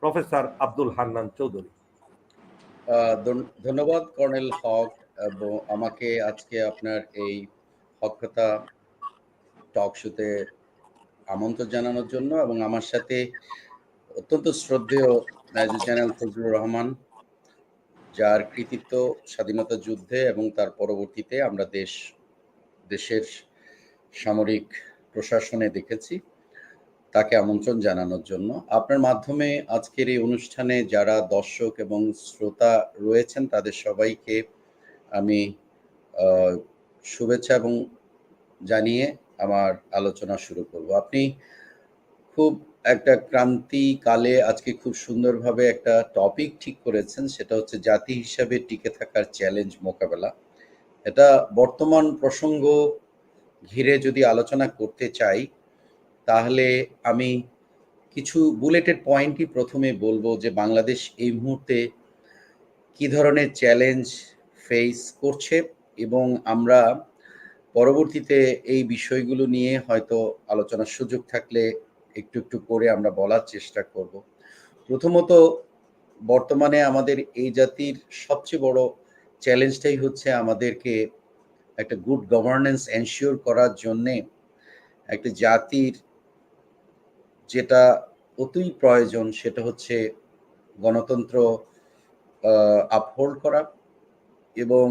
Professor Abdul Hannan Chowdhury. ধন- ধন্যবাদ colonel হক এবং আমাকে আজকে আপনার এই হকতা টক শোতে আমন্ত্রণ জানানোর জন্য এবং আমার সাথে অত্যন্ত শ্রদ্ধেয় মেজর চ্যানেল ফজলুর রহমান, যার কৃতিত্ব স্বাধীনতা যুদ্ধে এবং তার পরবর্তীতে আমরা দেশ, দেশের সামরিক প্রশাসনে দেখেছি। তাকে আমন্ত্রণ জানানোর জন্য। আপনার মাধ্যমে আজকের এই অনুষ্ঠানে যারা দর্শক এবং শ্রোতা রয়েছেন, তাদের সবাইকে আমি শুভেচ্ছা এবং জানিয়ে আমার আলোচনা শুরু করব। আপনি খুব একটা ক্রান্তিকালে আজকে খুব সুন্দরভাবে একটা টপিক ঠিক করেছেন, সেটা হচ্ছে জাতি হিসাবে টিকে থাকার চ্যালেঞ্জ মোকাবেলা। এটা বর্তমান প্রসঙ্গ ঘিরে যদি আলোচনা করতে চাই তাহলে আমি কিছু বুলেটেড পয়েন্টই প্রথমে বলব যে বাংলাদেশ এই মুহূর্তে কি ধরনের চ্যালেঞ্জ ফেস করছে এবং আমরা পরবর্তীতে এই বিষয়গুলো নিয়ে হয়তো আলোচনার সুযোগ থাকলে একটু একটু করে আমরা বলার চেষ্টা করব। প্রথমত বর্তমানে আমাদের এই জাতির সবচেয়ে বড় চ্যালেঞ্জটাই হচ্ছে আমাদেরকে একটা গুড গভর্নেন্স এনশিওর করার জন্যে একটা জাতির যেটা অতি প্রয়োজন সেটা হচ্ছে গণতন্ত্র আপহোল্ড করা এবং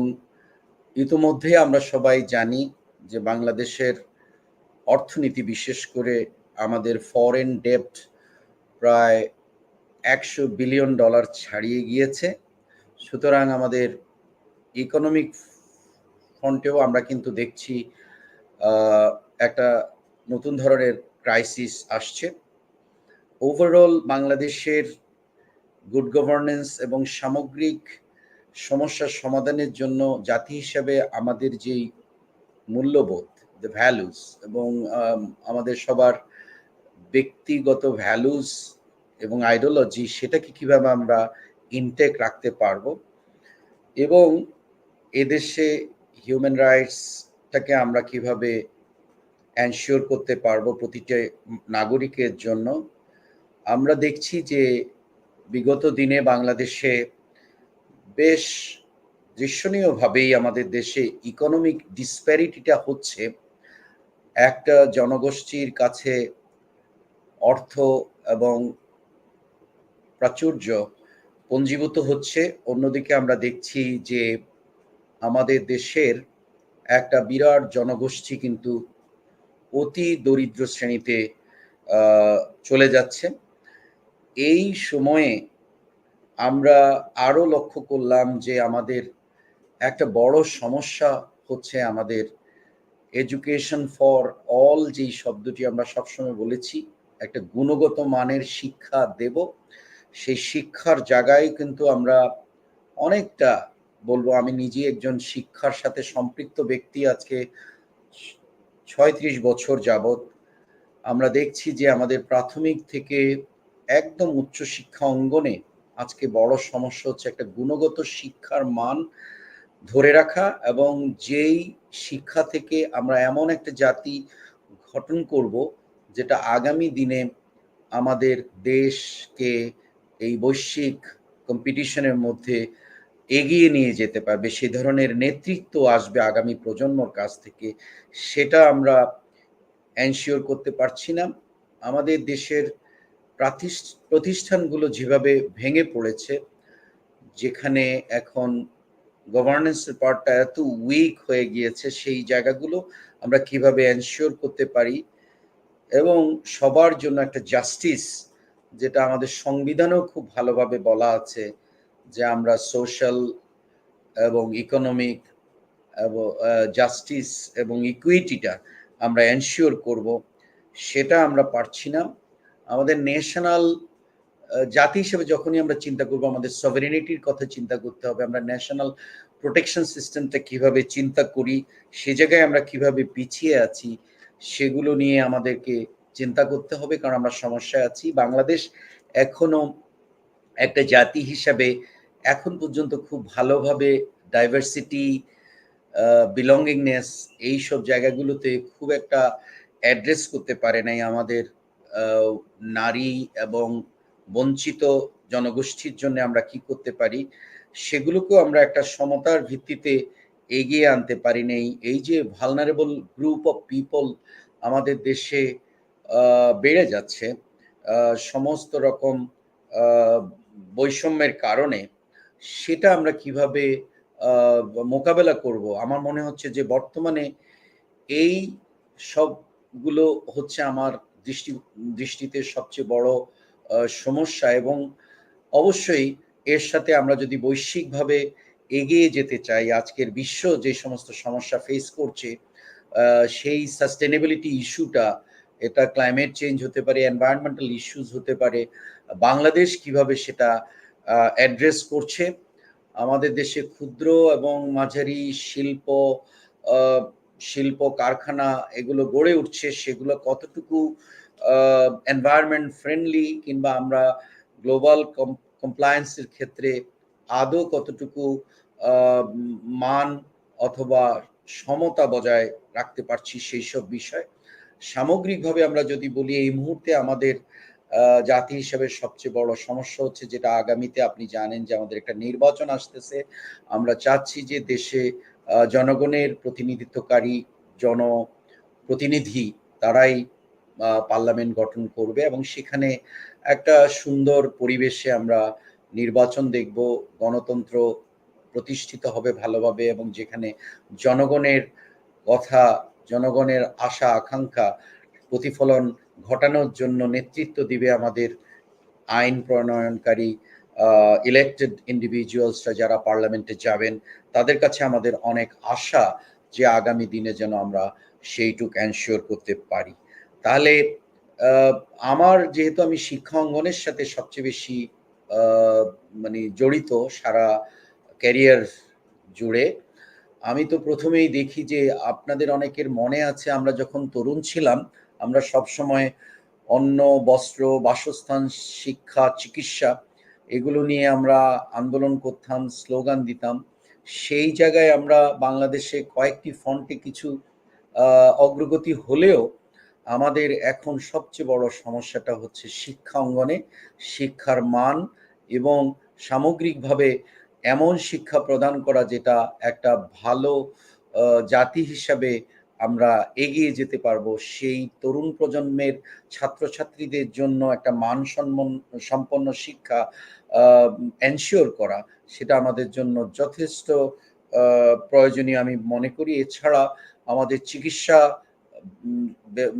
ইতোমধ্যে আমরা সবাই জানি যে বাংলাদেশের অর্থনীতি বিশেষ করে আমাদের ফরেন ডেপ্ট প্রায় একশো বিলিয়ন ডলার ছাড়িয়ে গিয়েছে। সুতরাং আমাদের ইকোনমিক ফ্রন্টেও আমরা কিন্তু দেখছি একটা নতুন ধরনের ক্রাইসিস আসছে। ওভারঅল বাংলাদেশের গুড গভর্নেন্স এবং সামগ্রিক সমস্যার সমাধানের জন্য জাতি হিসাবে আমাদের যেই মূল্যবোধ দ্য ভ্যালুস এবং আমাদের সবার ব্যক্তিগত ভ্যালুস এবং আইডিওলজি সেটাকে কীভাবে আমরা ইনটেক রাখতে পারব এবং এদেশে হিউম্যান রাইটসটাকে আমরা কীভাবে এনশিওর করতে পারব প্রতিটা নাগরিকের জন্য আমরা দেখছি যে বিগত দিনে বাংলাদেশে বেশ দৃশ্যনীয়ভাবেই আমাদের দেশে ইকোনমিক ডিসপ্যারিটিটা হচ্ছে। একটা জনগোষ্ঠীর কাছে অর্থ এবং প্রাচুর্য পঞ্জীভূত হচ্ছে। অন্যদিকে আমরা দেখছি যে আমাদের দেশের একটা বিরাট জনগোষ্ঠী কিন্তু অতি দরিদ্র শ্রেণীতে চলে যাচ্ছে। এই সময়ে আমরা আরও লক্ষ্য করলাম যে আমাদের একটা বড় সমস্যা হচ্ছে আমাদের এডুকেশন ফর অল যেই শব্দটি আমরা সবসময় বলেছি, একটা গুণগত মানের শিক্ষা দেব। সেই শিক্ষার জায়গায় কিন্তু আমরা অনেকটা বলব, আমি নিজে একজন শিক্ষার সাথে সম্পৃক্ত ব্যক্তি, আজকে ছয়ত্রিশ বছর যাবত আমরা দেখছি যে আমাদের প্রাথমিক থেকে একদম উচ্চ শিক্ষা অঙ্গনে আজকে বড় সমস্যা হচ্ছে একটা গুণগত শিক্ষার মান ধরে রাখা এবং যেই শিক্ষা থেকে আমরা এমন একটা জাতি গঠন করব যেটা আগামী দিনে আমাদের দেশকে এই বৈশ্বিক কম্পিটিশনের মধ্যে এগিয়ে নিয়ে যেতে পারবে, সে ধরনের নেতৃত্ব আসবে আগামী প্রজন্মর কাছ থেকে, সেটা আমরা এনশিওর করতে পারছি না। আমাদের দেশের প্রতিষ্ঠানগুলো যেভাবে ভেঙে পড়েছে, যেখানে এখন গভর্নেন্সের পার্টটা এত উইক হয়ে গিয়েছে, সেই জায়গাগুলো আমরা কীভাবে এনশিওর করতে পারি এবং সবার জন্য একটা জাস্টিস যেটা আমাদের সংবিধানেও খুব ভালোভাবে বলা আছে যে আমরা সোশ্যাল এবং ইকোনমিক এবং জাস্টিস এবং ইকুইটিটা আমরা এনশিওর করব, সেটা আমরা পারছি না। আমাদের ন্যাশনাল জাতি হিসেবে যখনই আমরা চিন্তা করব, আমাদের সভেরিনিটির কথা চিন্তা করতে হবে, আমরা ন্যাশনাল প্রোটেকশন সিস্টেমটা কীভাবে চিন্তা করি, সে জায়গায় আমরা কীভাবে পিছিয়ে আছি, সেগুলো নিয়ে আমাদেরকে চিন্তা করতে হবে, কারণ আমরা সমস্যায় আছি। বাংলাদেশ এখনও একটা জাতি হিসাবে এখন পর্যন্ত খুব ভালোভাবে ডাইভার্সিটি বিলঙ্গিংনেস এই সব জায়গাগুলোতে খুব একটা অ্যাড্রেস করতে পারে নাই আমাদের নারী এবং বঞ্চিত জনগোষ্ঠীর জন্য আমরা কি করতে পারি, সেগুলোকেও আমরা একটা সমতার ভিত্তিতে এগিয়ে আনতে পারি নেই। এই যে ভালনারেবল গ্রুপ অফ পিপল আমাদের দেশে বেড়ে যাচ্ছে সমস্ত রকম বৈষম্যের কারণে, সেটা আমরা কীভাবে মোকাবেলা করব? আমার মনে হচ্ছে যে বর্তমানে এই সবগুলো হচ্ছে আমার দৃষ্টি, দৃষ্টিতে সবচেয়ে বড় সমস্যা এবং অবশ্যই এর সাথে আমরা যদি বৈশ্বিকভাবে এগিয়ে যেতে চাই, আজকের বিশ্ব যে সমস্ত সমস্যা ফেস করছে সেই সাস্টেনেবিলিটি ইস্যুটা, এটা ক্লাইমেট চেঞ্জ হতে পারে এনভায়রনমেন্টাল ইস্যুস হতে পারে, বাংলাদেশ কীভাবে সেটা অ্যাড্রেস করছে, আমাদের দেশে ক্ষুদ্র এবং মাঝারি শিল্প শিল্প, কারখানা এগুলো গড়ে উঠছে, সেগুলো কতটুকু এনভায়রনমেন্ট ফ্রেন্ডলি কিংবা আমরা গ্লোবাল কমপ্লায়েন্সের ক্ষেত্রে আদৌ কতটুকু মান অথবা সমতা বজায় রাখতে পারছি সেই সব বিষয়। সামগ্রিকভাবে আমরা যদি বলি, এই মুহূর্তে আমাদের জাতি হিসেবে সবচেয়ে বড় সমস্যা হচ্ছে যেটা আগামীতে আপনি জানেন যে আমাদের একটা নির্বাচন আসতেছে। আমরা চাচ্ছি যে দেশে জনগণের প্রতিনিধিত্বকারী জন প্রতিনিধি তারাই পার্লামেন্ট গঠন করবে এবং সেখানে একটা সুন্দর পরিবেশে আমরা নির্বাচন দেখব, গণতন্ত্র প্রতিষ্ঠিত হবে ভালোভাবে এবং যেখানে জনগণের কথা, জনগণের আশা, আকাঙ্ক্ষা প্রতিফলন ঘটানোর জন্য নেতৃত্ব দিবে আমাদের আইন প্রণয়নকারী ইলেক্টেড ইন্ডিভিজুয়ালসরা যারা পার্লামেন্টে যাবেন, তাদের কাছে আমাদের অনেক আশা যে আগামী দিনে যেন আমরা সেইটুক এনশিওর করতে পারি। তাহলে আমার যেহেতু আমি শিক্ষা অঙ্গনের সাথে সবচেয়ে বেশি মানে জড়িত সারা ক্যারিয়ার জুড়ে, আমি তো প্রথমেই দেখি যে আপনাদের অনেকের মনে আছে আমরা যখন তরুণ ছিলাম, আমরা সব সময় অন্ন, বস্ত্র, বাসস্থান, শিক্ষা, চিকিৎসা এগুলো নিয়ে আমরা আন্দোলন করতাম, স্লোগান দিতাম। সেই জায়গায় আমরা বাংলাদেশে কয়েকটি ফন্টে কিছু অগ্রগতি হলেও আমাদের এখন সবচেয়ে বড় সমস্যাটা হচ্ছে শিক্ষা অঙ্গনে, শিক্ষার মান এবং সামগ্রিকভাবে এমন শিক্ষা প্রদান করা যেটা একটা ভালো জাতি হিসাবে আমরা এগিয়ে যেতে পারব সেই তরুণ প্রজন্মের ছাত্রছাত্রীদের জন্য একটা মান সম্পন্ন শিক্ষা এনশিওর করা। সেটা আমাদের জন্য যথেষ্ট প্রয়োজনীয় আমি মনে করি। এছাড়া আমাদের চিকিৎসা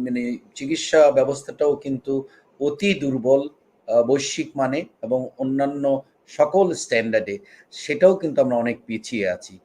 মানে চিকিৎসা ব্যবস্থাটাও কিন্তু অতি দুর্বল বৈশ্বিক মানে এবং অন্যান্য সকল স্ট্যান্ডার্ডে সেটাও কিন্তু আমরা অনেক পিছিয়ে আছি।